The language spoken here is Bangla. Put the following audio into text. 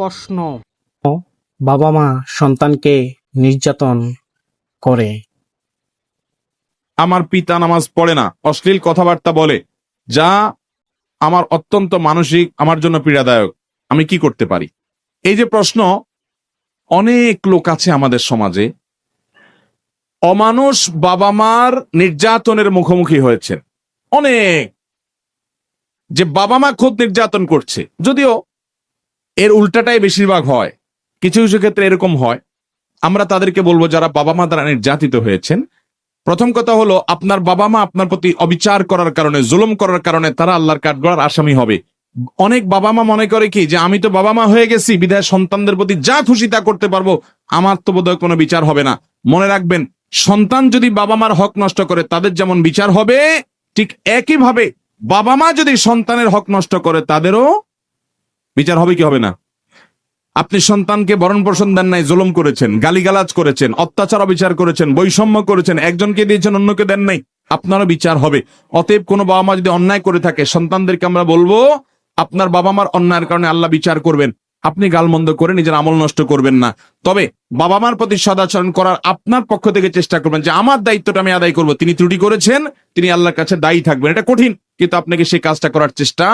প্রশ্ন। বাবা মা সন্তানকে নির্যাতন করে। আমার পিতা নামাজ পড়ে না, অশ্লীল কথাবার্তা বলে, যা আমার অত্যন্ত মানসিক, আমার জন্য পীড়াদায়ক। আমি কি করতে পারি? এই যে প্রশ্ন, অনেক লোক আছে আমাদের সমাজে, অমানুষ বাবা মার নির্যাতনের মুখোমুখি হয়েছে। অনেক। যে বাবা মা খুব নির্যাতন করছে, যদিও এর উল্টাটাই বেশিরভাগ হয়। কিছু কিছু ক্ষেত্রে এরকম হয়। আমরা তাদেরকে বলব যারা বাবা মা দ্বারা নির্যাতিত হয়েছেন, প্রথম কথা হলো আপনার বাবা মা আপনার প্রতি অবিচার করার কারণে, জুলুম করার কারণে তারা আল্লাহর কাঠগড়ার আসামি হবে। অনেক বাবা মা মনে করে কি যে, আমি তো বাবা মা হয়ে গেছি, বিধায় সন্তানদের প্রতি যা খুশি তা করতে পারব, আমার তো বোধহয় কোনো বিচার হবে না। মনে রাখবেন, সন্তান যদি বাবা মার হক নষ্ট করে, তাদের যেমন বিচার হবে, ঠিক একইভাবে বাবা মা যদি সন্তানের হক নষ্ট করে, তাদেরও বিচার হবে কি হবে না? আপনি সন্তানকে ভরণ পোষণ দেন নাই, জুলুম করেছেন, গালিগালাজ করেছেন, অত্যাচার, অবিচার করেছেন, বৈষম্য করেছেন, একজনকে দিয়েছেন, অন্যকে দেন নাই। আপনারও বিচার হবে। অতএব কোনো বাবা মা যদি অন্যায় করে থাকে, সন্তানদেরকে আমরা বলব, আপনার বাবা মার অন্যায়ের কারণে আল্লাহ বিচার করবেন। আপনি গালমন্দ করে নিজের আমল নষ্ট করবেন না। তবে বাবা মার প্রতি সদাচরণ করার আপনার পক্ষ থেকে চেষ্টা করবেন যে, আমার দায়িত্বটা আমি আদায় করব। তিনি ত্রুটি করেছেন, তিনি আল্লাহর কাছে দায়ী থাকবেন। এটা কঠিন, কিন্তু আপনাকে সেই কাজটা করার চেষ্টা